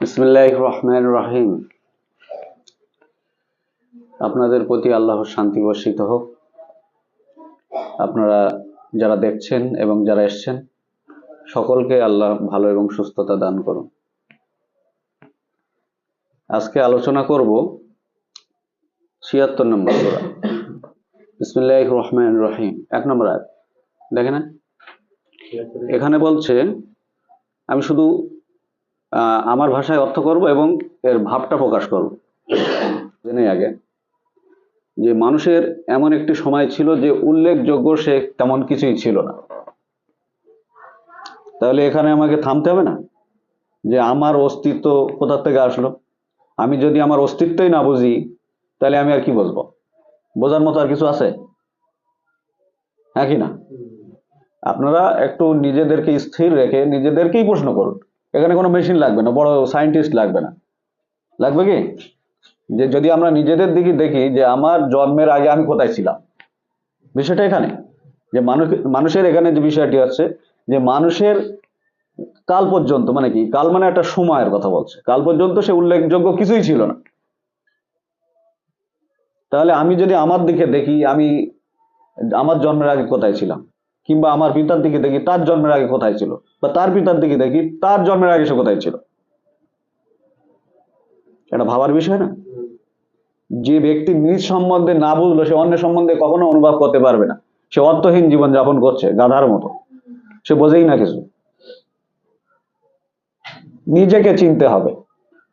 বিসমিল্লাহ রহমান রহিম আপনাদের প্রতি আল্লাহর শান্তি বর্ষিত হোক। আপনারা যারা দেখছেন এবং যারা এসছেন, সকলকে আল্লাহ ভালো এবং সুস্থতা দান করুন। আজকে আলোচনা করব ছিয়াত্তর নম্বর সূরা। বিসমিল্লাহ রহমান রহিম এক নম্বর আয়াত। দেখেন? এখানে বলছে, আমি শুধু আমার ভাষায় অর্থ করব এবং এর ভাবটা প্রকাশ করব। জেনে আগে। যে মানুষের এমন একটি সময় ছিল যে উল্লেখযোগ্য সে তেমন কিছুই ছিল না। তাহলে এখানে আমাকে থামতে হবে না? যে আমার অস্তিত্ব কোথা থেকে আসলো? আমি যদি আমার অস্তিত্বই না বুঝি, তাহলে আমি আর কি বুঝব? বোঝার মতো আর কিছু আছে? হ্যাঁ কি না? আপনারা একটু নিজেদেরকে স্থির রেখে নিজেদেরকেই প্রশ্ন করুন। এখানে কোনো মেশিন লাগবে না, বড় সায়েন্টিস্ট লাগবে না। লাগবে কি? যে যদি আমরা নিজেদের দিকে দেখি যে আমার জন্মের আগে আমি কোথায় ছিলাম, বিষয়টা এখানে। যে মানুষ, মানুষের এখানে যে বিষয়টি হচ্ছে, যে মানুষের কাল পর্যন্ত মানে কি? কাল মানে একটা সময়ের কথা বলছে। কাল পর্যন্ত সে উল্লেখযোগ্য কিছুই ছিল না। তাহলে আমি যদি আমার দিকে দেখি, আমি আমার জন্মের আগে কোথায় ছিলাম? কিংবা আমার পিতার দিকে দেখি তার জন্মের আগে কোথায় ছিল বা তার পিতার দিকে দেখি তার জন্মের আগে সে কোথায় ছিল। এটা ভাবার বিষয় না? যে ব্যক্তি নিজ সম্বন্ধে না বুঝলো, সে অন্য সম্বন্ধে কখনো অনুভব করতে পারবে না। সে অর্থহীন জীবন যাপন করছে, গাধার মতো। সে বোঝেই না কিছু। নিজেকে চিনতে হবে।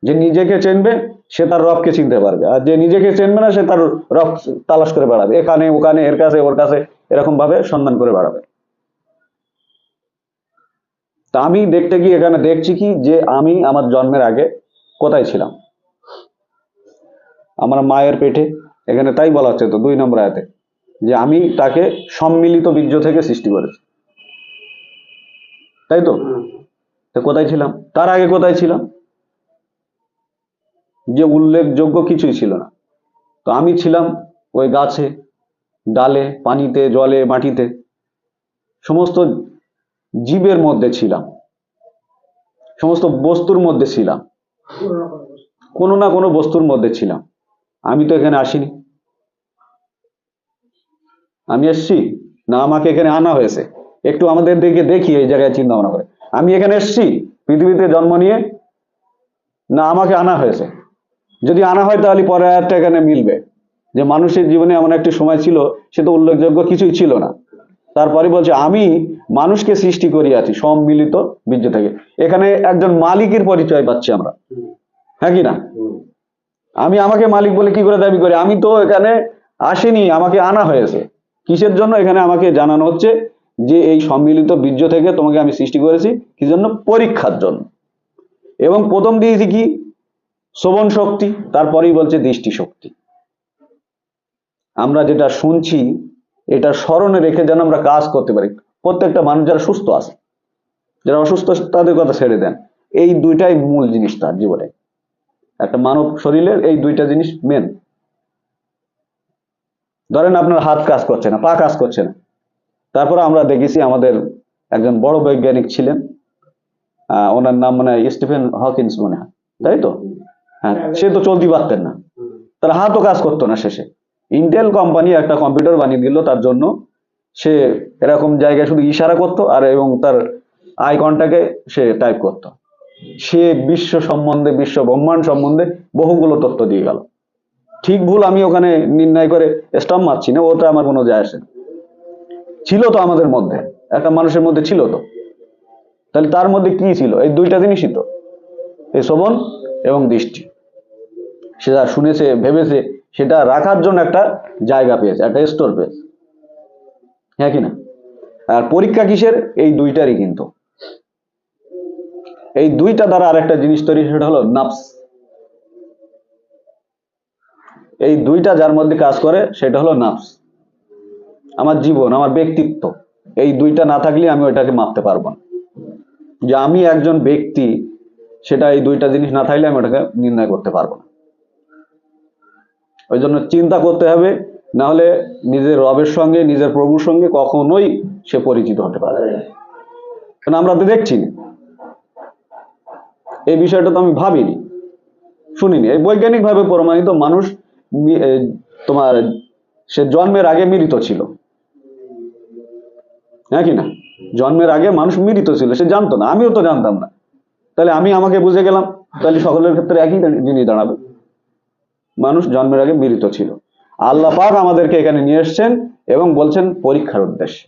যে নিজেকে চিনবে সে তার রবকে চিনতে পারবে। আর যে নিজেকে চিনবে না সে তার রব তালাশ করে বেড়াবে। এখানে ওখানে এর কাছে ওর কাছে এরকম ভাবে সন্ধান করে বেড়াবে। তা আমি দেখতে গিয়ে এখানে দেখছি কি যে আমি আমার জন্মের আগে কোথায় ছিলাম? আমার মায়ের পেটে এখানে তাই বলা হচ্ছে তো দুই নম্বর আয়াতে যে আমি তাকে সম্মিলিত বীর্য থেকে সৃষ্টি করেছি। তাই তো? তো কোথায় ছিলাম? তার আগে কোথায় ছিলাম? যে উল্লেখযোগ্য কিছুই ছিল না। তো আমি ছিলাম ওই গাছে, ডালে, পানিতে, জলে, মাটিতে, সমস্ত জীবের মধ্যে ছিলাম। সমস্ত বস্তুর মধ্যে ছিলাম। কোনো না কোনো বস্তুর মধ্যে ছিলাম। আমি তো এখানে আসিনি। আমি এসছি? না, আমাকে এখানে আনা হয়েছে। একটু আমাদের দিকে দেখি, এই জায়গায় চিন্তা ভাবনা করে। আমি এখানে এসছি? পৃথিবীতে জন্ম নিয়ে? না, আমাকে আনা হয়েছে। যদি আনা হয় তাহলে পরে আয়াতটা এখানে মিলবে। যে মানুষের জীবনে এমন একটি সময় ছিল, সে তো উল্লেখযোগ্য কিছুই ছিল না। তারপরে বলছে, আমি মানুষকে সৃষ্টি করিয়াছি সম্মিলিত বীর্য থেকে। এখানে একজন মালিকের পরিচয় পাচ্ছি আমরা। হ্যাঁ কি না? আমি আমাকে মালিক বলে কি করে দাবি করি? আমি তো এখানে আসিনি, আমাকে আনা হয়েছে। কিসের জন্য? এখানে আমাকে জানানো হচ্ছে যে এই সম্মিলিত বীর্য থেকে তোমাকে আমি সৃষ্টি করেছি, কি জন্য? পরীক্ষার জন্য। এবং প্রথম দিয়েছি কি? শ্রবণ শক্তি, তারপরেই বলছে দৃষ্টি শক্তি। আমরা যেটা শুনছি, এটা স্মরণে রেখে যেন আমরা কাজ করতে পারি। প্রত্যেকটা মানুষ যারা সুস্থ আছে, যারা অসুস্থ তাদের কথা ছেড়ে দেন। এই দুইটাই মূল জিনিস তার জীবনে। একটা মানব শরীরের এই দুইটা জিনিস মেন ধরেন আপনার হাত কাজ করছে না, পা কাজ করছে না। তারপরে আমরা দেখেছি আমাদের একজন বড় বৈজ্ঞানিক ছিলেন ওনার নাম মানে স্টিফেন হকিন্স মনে হয়, তাই তো? হ্যাঁ সে তো চলতে পারতেন না। তার হাতও কাজ করতো না শেষে। ইন্টেল কোম্পানি একটা কম্পিউটার বানিয়ে দিল তার জন্য। সে এরকম জায়গায় শুধু ইশারা করতো আর এবং তার আইকনটাকে সে টাইপ করতো। সে বিশ্ব সম্বন্ধে বিশ্ব ব্রহ্মাণ্ড সম্বন্ধে বহুগুলো তথ্য দিয়ে গেল। ঠিক ভুল আমি ওখানে নির্ণয় করে স্টাম্প মারছি না ওটা আমার কোনো যায় আসে ছিল তো আমাদের মধ্যে একটা মানুষের মধ্যে ছিল তো। তাহলে তার মধ্যে কি ছিল? এই দুইটা জিনিসই তো। এই শ্রবণ এবং দৃষ্টি। সে যা শুনেছে, ভেবেছে, সেটা রাখার জন্য একটা জায়গা পেয়েছে, একটা স্টোর পেয়েছে। হ্যাঁ কি না? আর পরীক্ষা কিসের? এই দুইটারই কিন্তু। এই দুইটা দ্বারা আর একটা জিনিস তৈরি, সেটা হলো নাফস এই দুইটা যার মধ্যে কাজ করে, সেটা হলো নাফস আমার জীবন, আমার ব্যক্তিত্ব, এই দুইটা না থাকলে আমি ওইটাকে মাপতে পারব না। যে আমি একজন ব্যক্তি, সেটা এই দুইটা জিনিস না থাকলে আমি ওটাকে নির্ণয় করতে পারব না। ওই জন্য চিন্তা করতে হবে না হলে নিজের রবের সঙ্গে, নিজের প্রভুর সঙ্গে কখনোই সে পরিচিত হতে পারে কারণ আমরা তো দেখছি। এই বিষয়টা তো আমি ভাবিনি, শুনিনি। এই বৈজ্ঞানিকভাবে প্রমাণিত মানুষ তোমার সে জন্মের আগে মৃত ছিল। হ্যাঁ কি না? জন্মের আগে মানুষ মৃত ছিল, সে জানতো না। আমিও তো জানতাম না। তাহলে আমি আমাকে বুঝে গেলাম, তাহলে সকলের ক্ষেত্রে একই জিনিস দাঁড়াবে। মানুষ জন্মের আগে মিলিত ছিল। আল্লাহ পাক আমাদেরকে এখানে নিয়ে এসছেন এবং বলছেন পরীক্ষার উদ্দেশ্যে।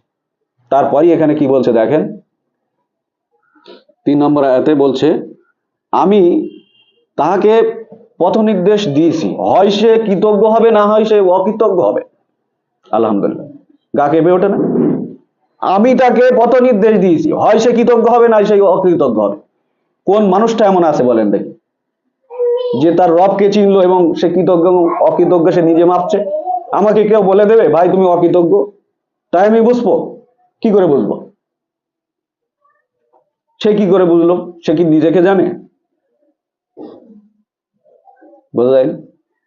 তারপরই এখানে কি বলছে দেখেন? তিন নম্বর আয়াতে বলছে, আমি তাহাকে পথ নির্দেশ দিয়েছি। হয় সে কৃতজ্ঞ হবে, না হয় সে অকৃতজ্ঞ হবে। আলহামদুলিল্লাহ। গা কেঁপে ওঠে না? আমি তাকে পথ নির্দেশ দিয়েছি। হয় সে কৃতজ্ঞ হবে, না সে অকৃতজ্ঞ হবে। কোন মানুষটা এমন আছে বলেন দেখি। যে তার রবকে চিনলো এবং সে কৃতজ্ঞ এবং অকৃতজ্ঞ সে নিজে মাপছে। আমাকে কেউ বলে দেবে, ভাই, তুমি অকৃতজ্ঞ? তাই আমি বুঝব। কি করে বুঝব? সে কি করে বুঝলো? সে কি নিজেকে জানে? বোঝা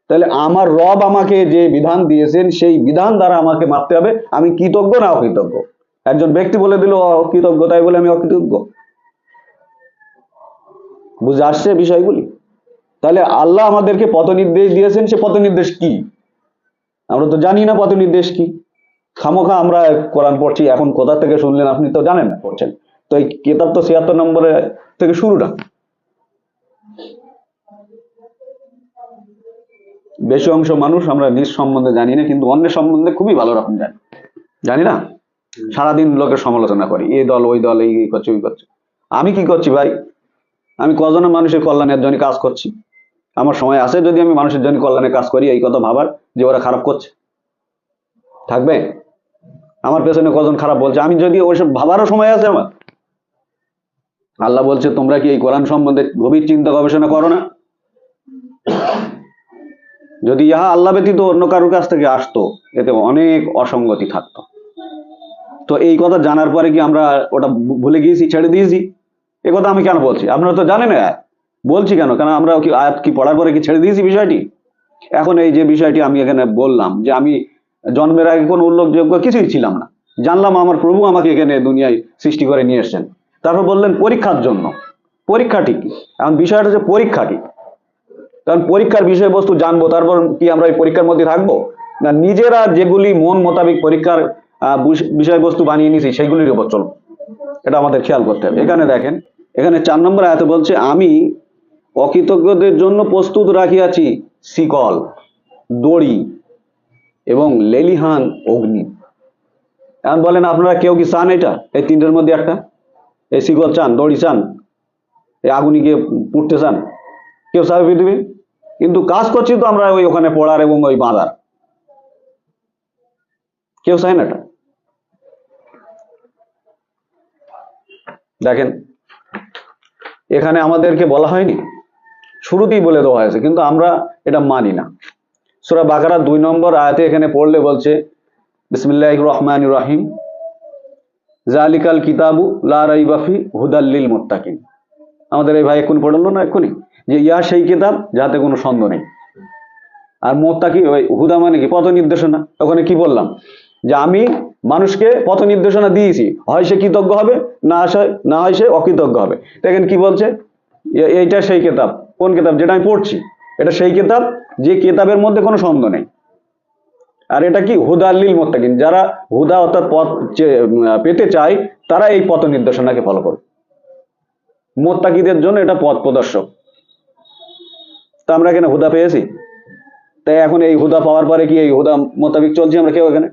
তাহলে আমার রব আমাকে যে বিধান দিয়েছেন, সেই বিধান দ্বারা আমাকে মাপতে হবে। আমি কৃতজ্ঞ না অকৃতজ্ঞ? একজন ব্যক্তি বলে দিল অকৃতজ্ঞ তাই বলে আমি অকৃতজ্ঞ? বুঝে আসছে বিষয়গুলি? তাহলে আল্লাহ আমাদেরকে পথ নির্দেশ দিয়েছেন, সে পথ নির্দেশ কি? আমরা তো জানি না পথ নির্দেশ কি। খামোখা আমরা কোরআন পড়ছি, এখন কোথা থেকে শুনলেন আপনি তো জানেন না পড়ছেন। তো এই কেতাব তো ছিয়াত্তর নম্বরে থেকে শুরুটা বেশি অংশ মানুষ আমরা নিজ সম্বন্ধে জানি না, কিন্তু অন্যের সম্বন্ধে খুবই ভালো রকম জানি। জানি না? সারাদিন লোকের সমালোচনা করি এই দল, ওই দল, এই করছে, ওই করছে। আমি কি করছি ভাই? আমি কজনের মানুষের কল্যাণের জন্য কাজ করছি। আমার সময় আছে, যদি আমি মানুষের জন্য কল্যাণে কাজ করি, এই কথা ভাবার যে ওরা খারাপ করছে। থাকবে? আমার পেছনে কজন খারাপ বলছে? আমি যদি ওইসব ভাবারও সময় আছে আমার। আল্লাহ বলছে, তোমরা কি এই কোরআন সম্বন্ধে গভীর চিন্তা গবেষণা করো না? যদি ইহা আল্লাহ ব্যতীত অন্য কারোর কাছ থেকে আসতো, এতে অনেক অসঙ্গতি থাকতো। তো এই কথা জানার পরে কি আমরা ওটা ভুলে গিয়েছি, ছেড়ে দিয়েছি? এ কথা আমি কেন বলছি? আপনারা তো জানেন না বলছি কেন? কারণ আমরা কি আয়াত কি পড়ার পরে কি ছেড়ে দিয়েছি বিষয়টি? এখন এই যে বিষয়টি আমি এখানে বললাম যে আমি জন্মের আগে কোনো উল্লেখযোগ্য কিছুই ছিলাম না। জানলাম আমার প্রভু আমাকে এখানে দুনিয়ায় সৃষ্টি করে নিয়ে এসেছেন। তারপর বললেন, পরীক্ষার জন্য। পরীক্ষাটি এখন বিষয়টা হচ্ছে পরীক্ষা কি? কারণ পরীক্ষার বিষয়বস্তু জানব, তারপর কি আমরা এই পরীক্ষার মধ্যে থাকব? না, নিজেরা যেগুলি মন মোতাবেক পরীক্ষার বিষয়বস্তু বানিয়ে নিয়েছি সেগুলির উপর চলবো। এটা আমাদের খেয়াল করতে হবে। এখানে দেখেন, এখানে চার নম্বর আয়াতে বলছে, আমি অকৃতজ্ঞদের জন্য প্রস্তুত রাখিয়াছি, শিকল, দড়ি এবং লেলিহান অগ্নি। এখন বলেন, আপনারা কেউ কি চান এটা? এই তিনটের মধ্যে একটা? এই শিকল চান, দড়ি চান, এই আগুনি গিয়ে পুড়তে চান? কেউ চাবে পৃথিবী? কিন্তু কাজ করছি তো আমরা ওই ওখানে পড়ার এবং ওই বাঁধার। কেউ চায় না এটা? দেখেন, এখানে আমাদেরকে বলা হয়নি শুরুতেই বলে দেওয়া হয়েছে, কিন্তু আমরা এটা মানি না। সুরা বাকারা দুই নম্বর আয়াতে এখানে পড়লে বলছে বিসমিল্লাহ রহমান রাহিম জালিকাল কিতাবু লা রাইবাফি হুদাল্লিল মুত্তাকিন। আমাদের এই ভাই এক্ষুনি পড়ল না এক্ষুনি? যে ইয়া সেই কিতাব, যাতে কোনো সন্দেহ নেই। আর মোত্তাকি, ওই হুদা মানে কি? পথ নির্দেশনা ওখানে কি বললাম? যে আমি মানুষকে পথ নির্দেশনা দিয়েছি, হয় সে কৃতজ্ঞ হবে, না আসে না হয় সে অকৃতজ্ঞ হবে। দেখেন কি বলছে? এইটা সেই কিতাব। কোন কেতাব? যেটা আমি পড়ছি। এটা সেই কেতাব, যে কেতাবের মধ্যে কোনো সন্দেহ নেই। আর এটা কি? হুদা আল্লিল মোত্তাকিন। যারা হুদা অর্থাৎ পথ পেতে চায়, তারা এই পথ নির্দেশনাকে ফলো করবে। মোত্তাকিদের জন্য এটা পথ প্রদর্শক। তা আমরা এখানে হুদা পেয়েছি? তাই এখন এই হুদা পাওয়ার পরে কি এই হুদা মোতাবিক চলছি আমরা কেউ এখানে?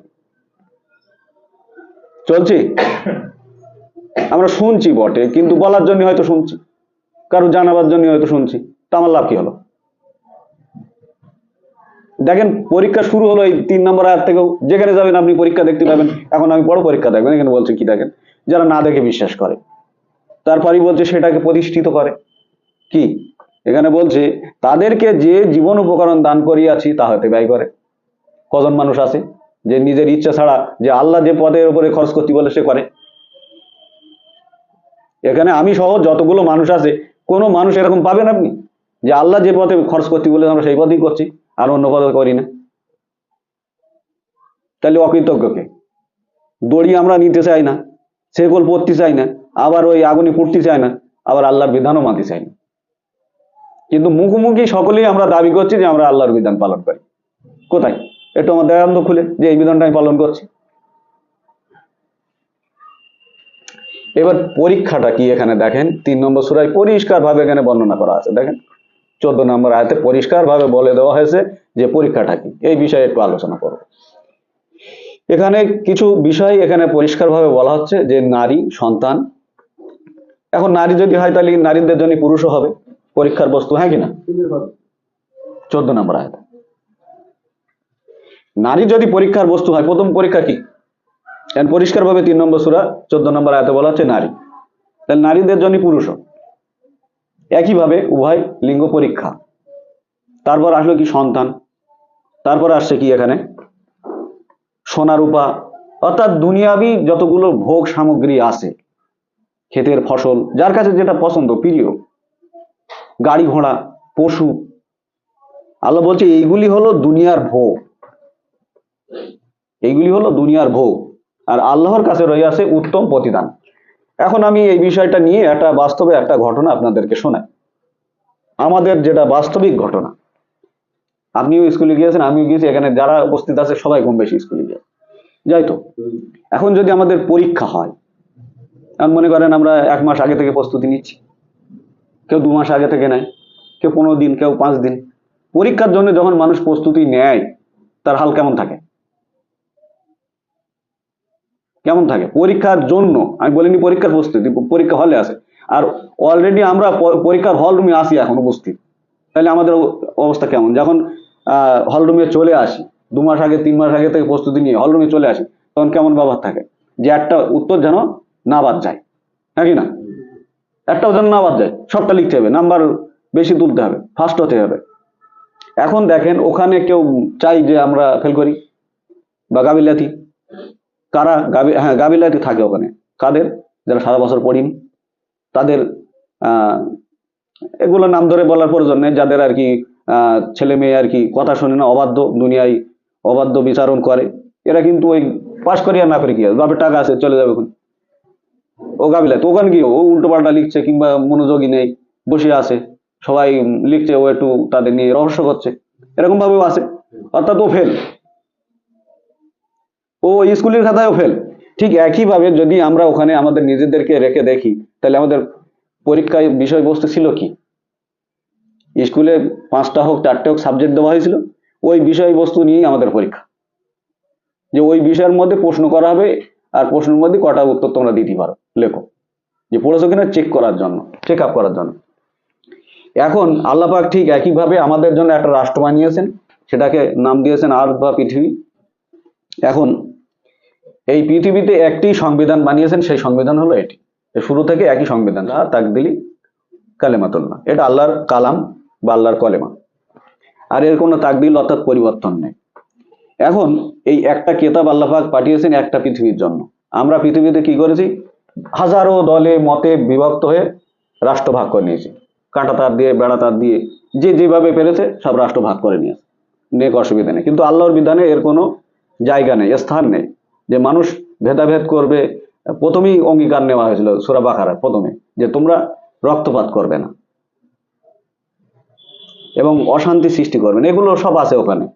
চলছি? আমরা শুনছি বটে, কিন্তু বলার জন্য হয়তো শুনছি। কারও জানাবার জন্য হয়তো শুনছি। আমার লাভ কি হলো? দেখেন, পরীক্ষা শুরু হলো এই তিন নম্বর আয়াত থেকেও। যেখানে যাবেন, আপনি পরীক্ষা দেখতে পাবেন। এখন আমি বড় পরীক্ষা দেখবেন এখানে বলছে কি দেখেন? যারা না দেখে বিশ্বাস করে। তারপরই বলছে সেটাকে প্রতিষ্ঠিত করে। কি? এখানে বলছে, তাদেরকে যে জীবন উপকরণ দান করিয়াছি, তা হতে ব্যয় করে। কজন মানুষ আছে যে নিজের ইচ্ছা ছাড়া যে আল্লাহ যে পদের উপরে খরচ করতে বলে সে করে? এখানে আমি সহ যতগুলো মানুষ আছে, কোনো মানুষ এরকম পাবেন আপনি? যে আল্লাহ যে পথে খরচ করতে বলে আমরা সেই পথেই করছি, আর অন্য পথে করি না। তাহলে অকৃতজ্ঞকে দড়ি আমরা নিতে চাই না সেকল পড়তে চাই না, আবার ওই আগুনে পুড়তে চাই না, আবার আল্লাহর বিধানও মানতে চাই না। কিন্তু মুখোমুখি সকলেই আমরা দাবি করছি যে আমরা আল্লাহর বিধান পালন করি। কোথায়? একটু আমার দেখান তো খুলে যে এই বিধানটা আমি পালন করছি। এবার পরীক্ষাটা কি এখানে দেখেন? তিন নম্বর সুরায় পরিষ্কার ভাবে এখানে বর্ণনা করা আছে। দেখেন। চোদ্দ নম্বর আয়তে পরিষ্কার ভাবে বলে দেওয়া হয়েছে যে পরীক্ষাটা কি? এই বিষয়ে একটু আলোচনা করব। এখানে কিছু বিষয় এখানে পরিষ্কারভাবে বলা হচ্ছে যে নারী সন্তান, এখন নারী যদি হয় তাহলে নারীদের জন্য পুরুষও হবে, পরীক্ষার বস্তু হ্যাঁ কিনা চোদ্দ নম্বর আয়াত। নারী যদি পরীক্ষার বস্তু হয়, প্রথম পরীক্ষা কি? পরিষ্কারভাবে তিন নম্বর সুরা, চোদ্দ নম্বর আয়াতে বলা হচ্ছে নারী। তাহলে নারীদের জন্য পুরুষও। একইভাবে উভয় লিঙ্গ পরীক্ষা। তারপর আসলো কি সন্তান? তারপর আসছে কি এখানে? সোনা রূপা অর্থাৎ দুনিয়াবি যতগুলো ভোগ সামগ্রী আছে, ক্ষেতের ফসল, যার কাছে যেটা পছন্দ, প্রিয়, গাড়ি ঘোড়া, পশু, আল্লাহ বলছে এইগুলি হলো দুনিয়ার ভোগ। এইগুলি হলো দুনিয়ার ভোগ। আর আল্লাহর কাছে রয়ে আছে উত্তম প্রতিদান। এখন আমি এই বিষয়টা নিয়ে একটা বাস্তবে একটা ঘটনা আপনাদেরকে শোনাই। আমাদের যেটা বাস্তবিক ঘটনা, আপনিও স্কুলে গিয়েছেন, আমিও গিয়েছি, এখানে যারা উপস্থিত আছে সবাই কম বেশি স্কুলে গিয়ে যাই তো, এখন যদি আমাদের পরীক্ষা হয়, এখন মনে করেন আমরা এক মাস আগে থেকে প্রস্তুতি নিচ্ছি, কেউ দু মাস আগে থেকে নেয়, কেউ পনেরো দিন, কেউ পাঁচ দিন। পরীক্ষার জন্য যখন মানুষ প্রস্তুতি নেয়, তার হাল কেমন থাকে? কেমন থাকে? পরীক্ষার জন্য, আমি বলিনি পরীক্ষার প্রস্তুতি পরীক্ষা হলে আসে। আর অলরেডি আমরা পরীক্ষার হল রুমে আসি এখন উপস্থিত। তাহলে আমাদের অবস্থা কেমন? যখন হল রুমে চলে আসি, দু মাস আগে, তিন মাস আগে থেকে প্রস্তুতি নিয়ে হল রুমে চলে আসি, তখন কেমন ব্যবহার থাকে? যে একটা উত্তর যেন না বাদ যায়। নাকি না? একটাও যেন না বাদ যায়, সবটা লিখতে হবে, নাম্বার বেশি তুলতে হবে ফার্স্ট হতে হবে। এখন দেখেন, ওখানে কেউ চাই যে আমরা ফেল করি, বা গাবিলাতি কারা গাবি হ্যাঁ গাবিলাতি থাকে ওখানে। কাদের? যারা সারা বছর পড়িনি তাদের এগুলো নাম ধরে বলার প্রয়োজন নেই। যাদের আর কি ছেলে মেয়ে আর কি কথা শোনে না, অবাধ্য দুনিয়ায় অবাধ্য বিচারণ করে। এরা কিন্তু ওই পাশ করিয়া না করে কি? বাপের টাকা আছে, চলে যাবে ওখানে ও গাবিলাতি, ওখানে কি? ও উল্টো পাল্টা লিখছে কিংবা মনোযোগী নেই, বসে আছে। সবাই লিখছে ও একটু তাদের নিয়ে রহস্য করছে। এরকম ভাবেও আছে। অর্থাৎ ও ফেল ও স্কুলের খাতায়ও ফেল ঠিক একইভাবে যদি আমরা ওখানে আমাদের নিজেদেরকে রেখে দেখি, তাহলে আমাদের পরীক্ষায় বিষয়বস্তু ছিল কি? স্কুলে পাঁচটা হোক, চারটে হোক সাবজেক্ট দেওয়া হয়েছিল, ওই বিষয়বস্তু নিয়েই আমাদের পরীক্ষা। যে ওই বিষয়ের মধ্যে প্রশ্ন করা হবে, আর প্রশ্নের মধ্যে কটা উত্তর তোমরা দিতে পারো, লেখো। যে পড়েছো কিনা চেক করার জন্য চেক আপ করার জন্য। এখন আল্লাপাক ঠিক একইভাবে আমাদের জন্য একটা রাষ্ট্র বানিয়েছেন, সেটাকে নাম দিয়েছেন আর্থ বা পৃথিবী। এখন এই পৃথিবীতে একটি সংবিধান বানিয়েছেন, সেই সংবিধান হলো এটি। শুরু থেকে একই সংবিধান। তাকদিলি কালেমাতুল্লাহ। এটা আল্লাহর কালাম বা আল্লাহর কলেমা। আর এর কোনো তাকদিল অর্থাৎ পরিবর্তন নেই। এখন এই একটা কেতাব আল্লাপাক পাঠিয়েছেন একটা পৃথিবীর জন্য। আমরা পৃথিবীতে কি করেছি? হাজারো দলে মতে বিভক্ত হয়ে রাষ্ট্র ভাগ করে নিয়েছি। কাঁটা তার দিয়ে, বেড়া তার দিয়ে, যে যেভাবে পেরেছে সব রাষ্ট্র ভাগ করে নিয়েছে। নেক অসুবিধা নেই। কিন্তু আল্লাহর বিধানে এর কোনো জায়গা নেই, স্থান নেই। যে মানুষ ভেদাভেদ করবে, প্রথমেই অঙ্গীকার নেওয়া হয়েছিল সুরা বাখারার প্রথমে, যে তোমরা রক্তপাত করবে না। এবং অশান্তি সৃষ্টি করবেন এগুলো সব আছে ওখানে।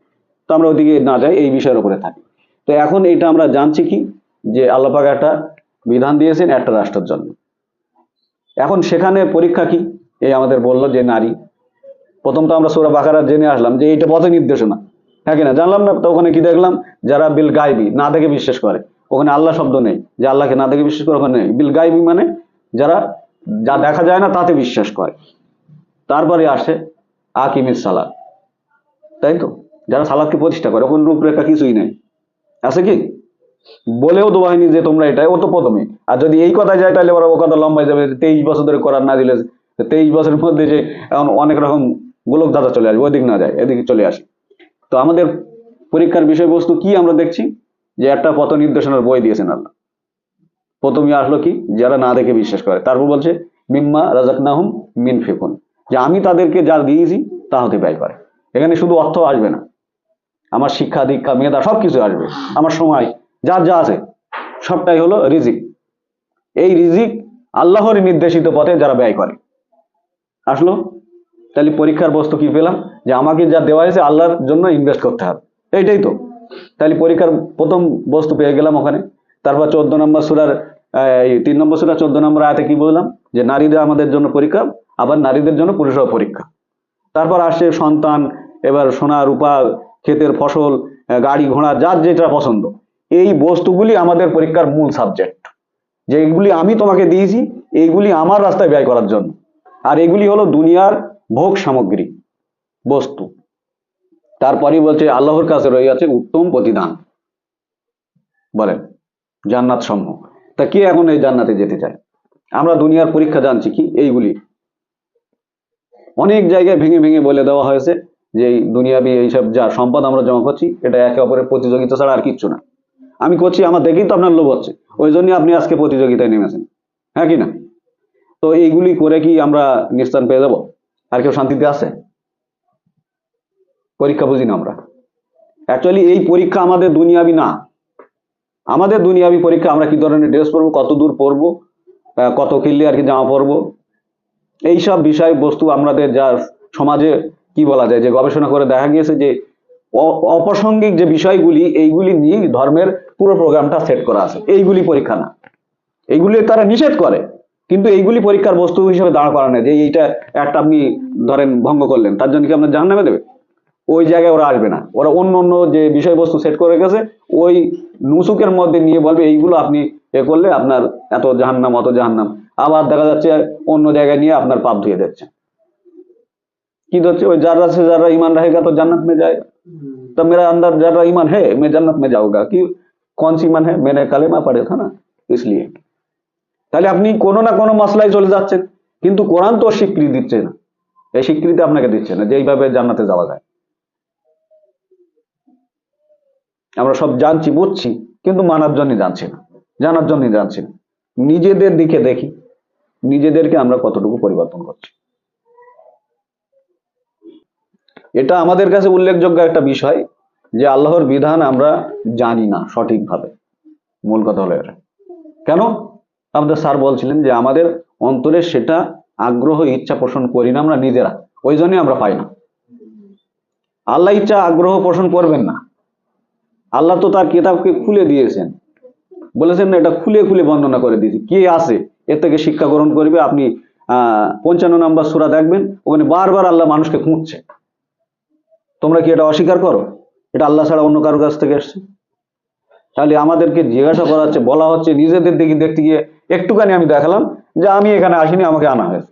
তো আমরা ওদিকে না যাই, এই বিষয়ের উপরে থাকি। তো এখন এটা আমরা জানছি কি? যে আল্লাপাক একটা বিধান দিয়েছেন একটা রাষ্ট্রের জন্য। এখন সেখানে পরীক্ষা কি? এই আমাদের বলল যে নারী। প্রথম তো আমরা সোরা বাকারা জেনে আসলাম যে এইটা পথ নির্দেশনা হ্যাঁ কিনা জানলাম না, তো ওখানে কি দেখলাম? যারা বিল গাইবি, না দেখে বিশ্বাস করে। ওখানে আল্লাহ শব্দ নেই। যে আল্লাহকে না দেখে বিশ্বাস করে, ওখানে নেই। বিল গাইবি মানে যারা যা দেখা যায় না, তাতে বিশ্বাস করে। তারপরে আসে আকিমিস সালাদ তাই তো? যারা সালাদকে প্রতিষ্ঠা করে, ওখানে রূপরেখা কিছুই নেই। আছে কি? বলেও তো বাহিনী যে তোমরা এটাই, ও তো প্রথমে আর যদি এই কথা যায়, তাহলে ওরা ও কথা লম্বাই যাবে। তেইশ বছর ধরে করার না দিলে, তেইশ বছরের মধ্যে যে এখন অনেক রকম গোলক দাদা চলে আসবে, ওদিক না যায়, এদিকে চলে আসে। তো আমাদের পরীক্ষার বিষয়বস্তু কি আমরা দেখছি? যে একটা পথ নির্দেশনার বই দিয়েছেন আল্লাহ। প্রথমে আসলো কি? যারা না দেখে বিশ্বাস করে। তারপর বলছে, মিম্মা রাজাকনাহুম মিন ফেকুন যে আমি তাদেরকে যা দিয়েছি, তা হতে ব্যয় করে। এখানে শুধু অর্থ আসবে না। আমার শিক্ষা, দীক্ষা, মেধা সব কিছু আসবে। আমার সময়, যা যা আছে, সবটাই হলো রিজিক। এই রিজিক আল্লাহর নির্দেশিত পথে যারা ব্যয় করে। আসলো, তাহলে পরীক্ষার বস্তু কি পেলাম? যে আমাকে যা দেওয়া হয়েছে আল্লাহর জন্য ইনভেস্ট করতে হবে। এইটাই তো। তাহলে পরীক্ষার প্রথম বস্তু পেয়ে গেলাম ওখানে। তারপর চোদ্দ নম্বর সুরার তিন নম্বর সুরা চোদ্দ নম্বর আয়াতে কি বললাম? যে নারীদের আমাদের জন্য পরীক্ষা, আবার নারীদের জন্য পুরুষের পরীক্ষা। তারপর আসে সন্তান, এবার সোনা, রূপা, ক্ষেতের ফসল গাড়ি, ঘোড়া, যার যেটা পছন্দ। এই বস্তুগুলি আমাদের পরীক্ষার মূল সাবজেক্ট যে এইগুলি আমি তোমাকে দিয়েছি, এইগুলি আমার রাস্তায় ব্যয় করার জন্য। আর এগুলি হলো দুনিয়ার ভোগ সামগ্রী। বস্তু। তারপরে বলছে, আল্লাহর কাছে রয়ে আছে উত্তম প্রতিদান। বলেন, জান্নাত সমূহ। তা কে এখন এই জান্নাতে যেতে চায়? আমরা দুনিয়ার পরীক্ষা জানছি কি এইগুলি। অনেক জায়গায় ভেঙে ভেঙে বলে দেওয়া হয়েছে যে এই দুনিয়াবি এইসব যা সম্পদ আমরা জমা করছি, এটা একে অপরের প্রতিযোগিতা ছাড়া আর কিচ্ছু না। আমি করছি, আমার দেখেই তো আপনার লোভ হচ্ছে। ওই জন্যই আপনি আজকে প্রতিযোগিতায় নেমেছেন। হ্যাঁ কি না? তো এইগুলি করে কি আমরা নিস্তান পেয়ে যাব? আর কেউ শান্তিতে আছে? পরীক্ষা বুঝি না আমরা। অ্যাকচুয়ালি এই পরীক্ষা আমাদের দুনিয়াবি না। আমাদের দুনিয়াবি পরীক্ষা, আমরা কি ধরনের ড্রেস পরবো, কত দূর পরবো কত কিনলে আর কি জামা পরবো, এইসব বিষয় বস্তু আমাদের যা সমাজে কি বলা যায়, যে গবেষণা করে দেখা গিয়েছে যে অপ্রাসঙ্গিক যে বিষয়গুলি, এইগুলি নিয়ে ধর্মের পুরো প্রোগ্রামটা সেট করা আছে। এইগুলি পরীক্ষা না। এইগুলি তারা নিষেধ করে, কিন্তু এইগুলি পরীক্ষার বস্তু হিসেবে দাঁড় করা করানো যে এইটা একটা আপনি ধরেন ভঙ্গ করলেন, তার জন্য কি আপনার জাহান নামে দেবে? ওই জায়গায় ওরা আসবে না ওরা অন্য অন্য যে বিষয়বস্তু সেট করে গেছে ওই নুসুকের মধ্যে নিয়ে বলবে এইগুলো আপনি এ করলে আপনার এত জাহান্নাম অত জাহান্নাম আবার দেখা যাচ্ছে অন্য জায়গায় নিয়ে আপনার পাপ ধুয়ে দিচ্ছে কি হচ্ছে ওই যারা से যারা ईमान रहेगा तो जन्नत में जाएगा तो मेरा अंदर जरा ईमान है मैं जन्नत में जाऊंगा कि कौन सी ईमान है मैंने कलेमा पढ़े था ना इसलिए তাহলে আপনি কোনো না কোনো মশলায় চলে যাচ্ছেন কিন্তু কোরআন তো স্বীকৃতি দিচ্ছে না এই স্বীকৃতি আপনাকে দিচ্ছে না যে এইভাবে জান্নাতে যাওয়া যায় আমরা সব জানছি, বুঝছি, কিন্তু মানার জন্য জানছি না। জানার জন্য জানছি না। নিজেদের দিকে দেখি, নিজেদেরকে আমরা কতটুকু পরিবর্তন করছি। এটা আমাদের কাছে উল্লেখযোগ্য একটা বিষয় যে আল্লাহর বিধান আমরা জানি না সঠিকভাবে। মূল কথা হলো এটা। কেন? আমাদের স্যার বলছিলেন যে আমাদের অন্তরে সেটা আগ্রহ, ইচ্ছা পোষণ করি না আমরা নিজেরা। ওই জন্যই আমরা পাই না। আল্লাহ ইচ্ছা, আগ্রহ পোষণ করবেন না। আল্লাহ তো তার কিতাবকে খুলে দিয়েছেন। বলেছেন না, এটা খুলে খুলে বর্ণনা করে দিয়েছি। কে আছে? এর থেকে শিক্ষা গ্রহণ করবে। আপনি পঞ্চান্ন নম্বর সুরা দেখবেন, ওখানে বারবার আল্লাহ মানুষকে খুঁজছে। তোমরা কি এটা অস্বীকার করো? এটা আল্লাহ ছাড়া অন্য কারোর কাছ থেকে এসছে? তাহলে আমাদেরকে জিজ্ঞাসা করা হচ্ছে, বলা হচ্ছে, নিজেদের দিকে দেখতে গিয়ে একটুখানি আমি দেখালাম যে আমি এখানে আসিনি, আমাকে আনা হয়েছে।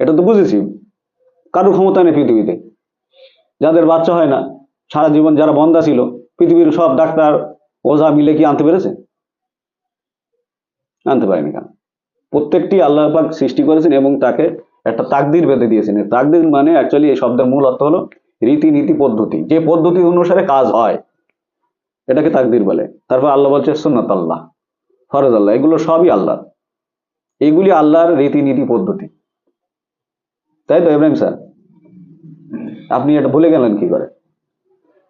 এটা তো বুঝেছি। কারোর ক্ষমতা নেই পৃথিবীতে। যাদের বাচ্চা হয় না, সারা জীবন যারা বন্ধা ছিল পৃথিবীর সব ডাক্তার ওঝা মিলে কি আনতে পেরেছে? আনতে পারেনি কেন? প্রত্যেকটি আল্লাহ পাক সৃষ্টি করেছেন এবং তাকে একটা তাকদির বেঁধে দিয়েছেন। তাকদির মানে অ্যাকচুয়ালি এই শব্দের মূল অর্থ হলো রীতিনীতি পদ্ধতি। যে পদ্ধতি অনুসারে কাজ হয়, এটাকে তাকদির বলে। তারপর আল্লাহ বলছে, সুন্নত আল্লাহ, ফরজ আল্লাহ, এগুলো সবই আল্লাহ এগুলি আল্লাহর রীতিনীতি পদ্ধতি। তাই তো, ইব্রাহিম স্যার? আপনি এটা ভুলে গেলেন কি করে?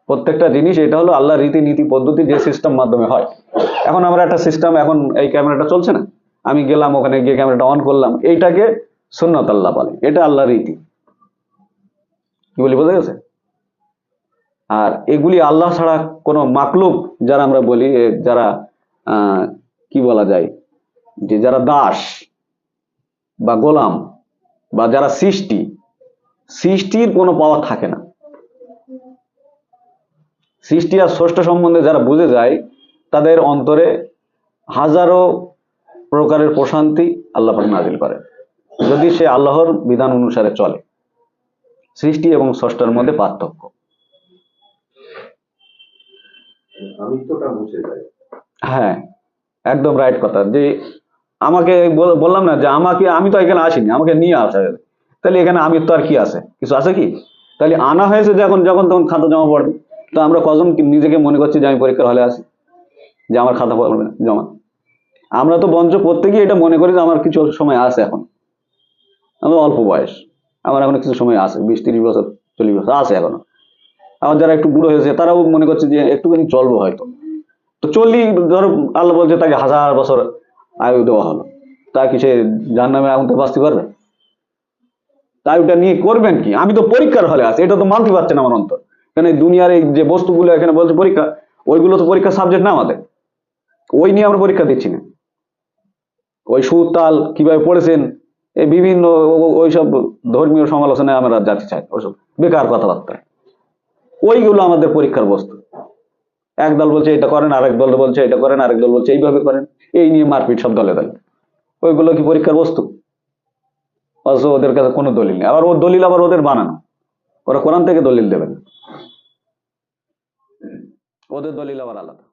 প্রত্যেকটা জিনিস এটা হলো আল্লাহর রীতিনীতি পদ্ধতি যে সিস্টেম মাধ্যমে হয়। এখন আমরা একটা সিস্টেম এখন এই ক্যামেরাটা চলছে না? আমি গেলাম, ওখানে গিয়ে ক্যামেরাটা অন করলাম। এইটাকে সুন্নত আল্লাহ বলে। এটা আল্লাহ রীতি। কি বলি, বোঝা গেছে? আর এগুলি আল্লাহ ছাড়া কোনো মাকলুক, যারা আমরা বলি যারা কি বলা যায়, যে যারা দাস বা গোলাম বা যারা সৃষ্টি, সৃষ্টির কোনো পাওয়ার থাকে না। সৃষ্টি আর ষষ্ঠ সম্বন্ধে যারা বুঝে যায় তাদের অন্তরে হাজারো প্রকারের প্রশান্তি আল্লাহ পাক নাজিল করে যদি সে আল্লাহর বিধান অনুসারে চলে সৃষ্টি এবং স্রষ্টার মধ্যে পার্থক্য। হ্যাঁ একদম রাইট কথা। যে আমাকে বল- বললাম না যে আমাকে আমি তো এখানে আসিনি আমাকে নিয়ে আসা তাহলে এখানে আমি তো আর কি আছে? কিছু আছে কি? তাহলে আনা হয়েছে যখন যখন তখন খাতা জমা পড়বে। তো আমরা কজন নিজেকে মনে করছি যে আমি পরীক্ষার হলে আছি যে আমার খাতা পড়বে না, জমা। আমরা তো বঞ্চ প্রত্যেকেই এটা মনে করি যে আমার কিছু সময় আছে এখন। আমার অল্প বয়স। আমার এখন কিছু সময় আছে বিশ তিরিশ বছর চল্লিশ বছর আছে এখনও। আমার যারা একটু বুড়ো হয়েছে তারাও মনে করছে যে একটুখানি চলবো হয়তো। তো চল্লিশ ধরো আল্লাহ বলছে তাকে হাজার বছর আয়ু দেওয়া হলো। তা কি সে নামে আগুন থেকে বাঁচতে পারবে? তাই ওটা নিয়ে করবেন কি? আমি তো পরীক্ষার হলে আছি এটা তো মানতে পারছে না আমার অন্তর। কারণ এই দুনিয়ার এই যে বস্তুগুলো এখানে বলছে পরীক্ষা, ওইগুলো তো পরীক্ষার সাবজেক্ট না আমাদের। ওই নিয়ে আমরা পরীক্ষা দিচ্ছি না। ওই সুর তাল কীভাবে পড়েছেন, এই বিভিন্ন ওইসব ধর্মীয় সমালোচনায় আমরা যাতে চাই, ওইসব বেকার কথাবার্তা। ওইগুলো আমাদের পরীক্ষার বস্তু। এক দল বলছে এটা করেন, আরেক দল বলছে এটা করেন, আরেক দল বলছে এইভাবে করেন, এই নিয়ে মারপিট সব দলে দলে। ওইগুলো কি পরীক্ষার বস্তু? অথচ ওদের কাছে কোনো দলিল নেই। আবার ওর দলিল আবার ওদের বানানো। ওরা কোরআন থেকে দলিল দেবেন। ওদের দলিল আবার আলাদা।